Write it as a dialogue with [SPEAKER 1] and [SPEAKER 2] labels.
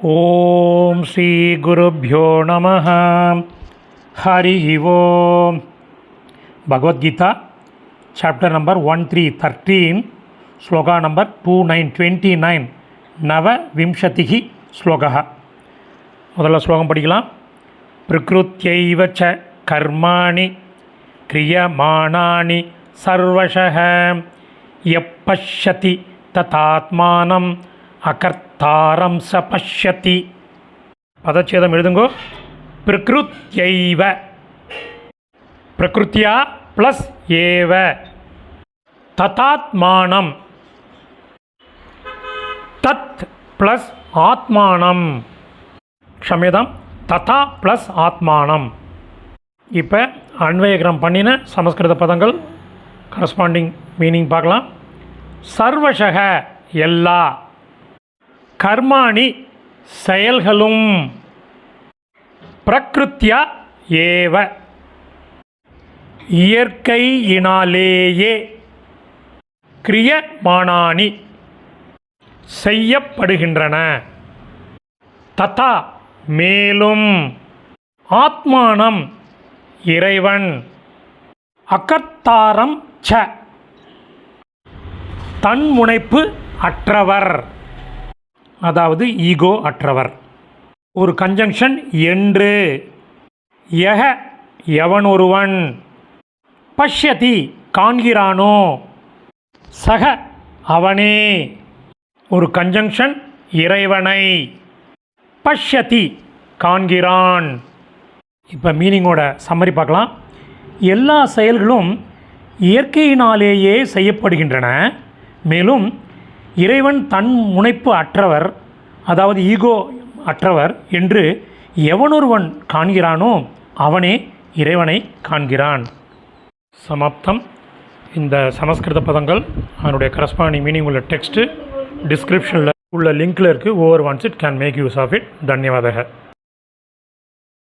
[SPEAKER 1] ஓம் ஸ்ரீ குருப்பியோ நம ஹரி ஓம் Bhagavad Gita chapter number one three thirteen shloka number two nine twenty nine நவ விம்சதிகி ஸ்லோகா முதல்ல ஸ்லோகம் படிக்கலாம். பிரகிருத்தியைவ ச கர்மாணி கிரியமானானி சர்வஷ எப்பஷ்யதி ததாத்மானம் அகர்த்த அகர்த்தாரம் ச பதச்சேதம் எழுதுங்கோ. பிரகிருத்தியைவ பிரகிருத்தியா ப்ளஸ் ஏவ. ததாத்மானம். தத் ப்ளஸ் ஆத்மானம். க்ஷமிதம் ததா ப்ளஸ் ஆத்மானம். இப்போ அன்வயகிரம் பண்ணின சமஸ்கிருத பதங்கள் கரஸ்பாண்டிங் மீனிங் பார்க்கலாம். சர்வஷக எல்லா. கர்மாணி செயல்களும். பிரகிருத்தியா ஏவ. இயற்கையினாலேயே கிரியமானானி செய்யப்படுகின்றன. ததா மேலும். ஆத்மானம் இறைவன். அகத்தாரம் ச. தன்முனைப்பு அற்றவர். அதாவது ஈகோ அற்றவர். ஒரு கன்ஜங்ஷன் என்று. எக எவன் ஒருவன் பஷ்யதி காண்கிறானோ? சக அவனே. ஒரு கன்ஜங்ஷன் இறைவனை. பஷ்யதி காண்கிறான். இப்போ மீனிங்கோட சம்மரி பார்க்கலாம். எல்லா செயல்களும் இயற்கையினாலேயே செய்யப்படுகின்றன. மேலும் இறைவன் தன் முனைப்பு அற்றவர் அதாவது ஈகோ அற்றவர் என்று எவனொருவன் காண்கிறானோ அவனே இறைவனை காண்கிறான். சமாப்தம். இந்த சமஸ்கிருத பதங்கள் அதனுடைய கரஸ்பாண்டிங் மீனிங் உள்ள டெக்ஸ்ட்டு டிஸ்கிரிப்ஷனில் உள்ள லிங்க்கில் இருக்குது over once it can make use of it தன்யவாதக.